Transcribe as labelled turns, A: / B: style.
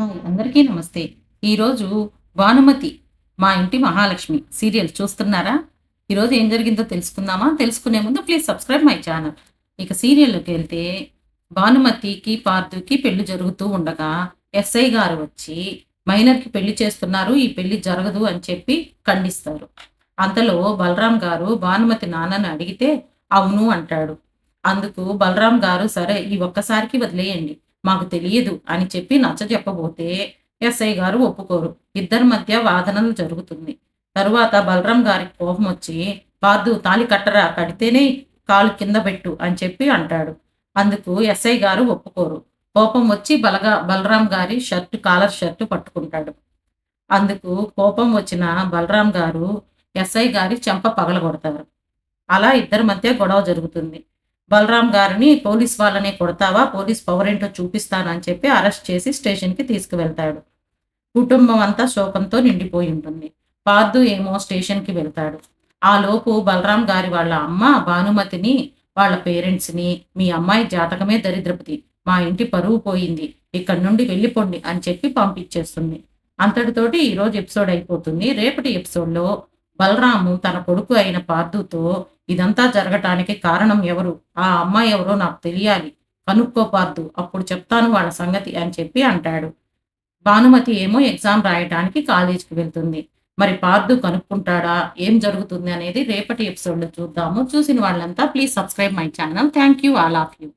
A: Hi అందరికీ నమస్తే. ఈరోజు భానుమతి మా ఇంటి మహాలక్ష్మి సీరియల్ చూస్తున్నారా? ఈరోజు ఏం జరిగిందో తెలుసుకుందామా? తెలుసుకునే ముందు ప్లీజ్ సబ్స్క్రైబ్ మై ఛానల్. ఇక సీరియల్లోకి వెళ్తే భానుమతికి పార్థుకి పెళ్ళి జరుగుతూ ఉండగా ఎస్ఐ గారు వచ్చి మైనర్కి పెళ్ళి చేస్తున్నారు ఈ పెళ్ళి జరగదు అని చెప్పి ఖండిస్తారు. అంతలో బలరాం గారు భానుమతి నాన్నని అడిగితే అవును అంటాడు. అందుకు బలరాం గారు సరే ఈ ఒక్కసారికి వదిలేయండి. మాకు తెలియదు అని చెప్పి నచ్చ చెప్పబోతే ఎస్ఐ గారు ఒప్పుకోరు. ఇద్దరి మధ్య వాదనలు జరుగుతుంది. తరువాత బలరాం గారికి కోపం వచ్చి పాదు తాలి కట్టరా కడితేనే కాలు కింద పెట్టు అని చెప్పి అంటాడు. అందుకు ఎస్ఐ గారు ఒప్పుకోరు. కోపం వచ్చి బలగా బలరాం గారి షర్ట్ కాలర్ షర్ట్ పట్టుకుంటాడు. అందుకు కోపం వచ్చిన బలరాం గారు ఎస్ఐ గారి చెంప పగలగొడతారు. అలా ఇద్దరి మధ్య గొడవ జరుగుతుంది. బలరాం గారిని పోలీస్ వాళ్ళనే కొడతావా? పోలీస్ పవర్ ఏంటో చూపిస్తానని చెప్పి అరెస్ట్ చేసి స్టేషన్కి తీసుకువెళ్తాడు. కుటుంబం అంతా శోకంతో నిండిపోయి ఉంటుంది. పార్దు ఏమో స్టేషన్కి వెళ్తాడు. ఆ లోపు బలరాం గారి వాళ్ళ అమ్మ భానుమతిని వాళ్ళ పేరెంట్స్ని మీ అమ్మాయి జాతకమే దరిద్రపతి. మా ఇంటి పరువు పోయింది. ఇక్కడి నుండి వెళ్ళిపోండి అని చెప్పి పంపించేస్తుంది. అంతటితోటి ఈరోజు ఎపిసోడ్ అయిపోతుంది. రేపటి ఎపిసోడ్లో బలరాము తన కొడుకు అయిన పార్థుతో ఇదంతా జరగటానికి కారణం ఎవరు? ఆ అమ్మాయి ఎవరో నాకు తెలియాలి. కనుక్కో పార్థు అప్పుడు చెప్తాను వాళ్ళ సంగతి అని చెప్పి అంటాడు. భానుమతి ఏమో ఎగ్జామ్ రాయటానికి కాలేజీకి వెళ్తుంది. మరి పార్థు కనుక్కుంటాడా? ఏం జరుగుతుంది అనేది రేపటి ఎపిసోడ్లో చూద్దాము. చూసిన వాళ్ళంతా please subscribe my channel. Thank you all of you.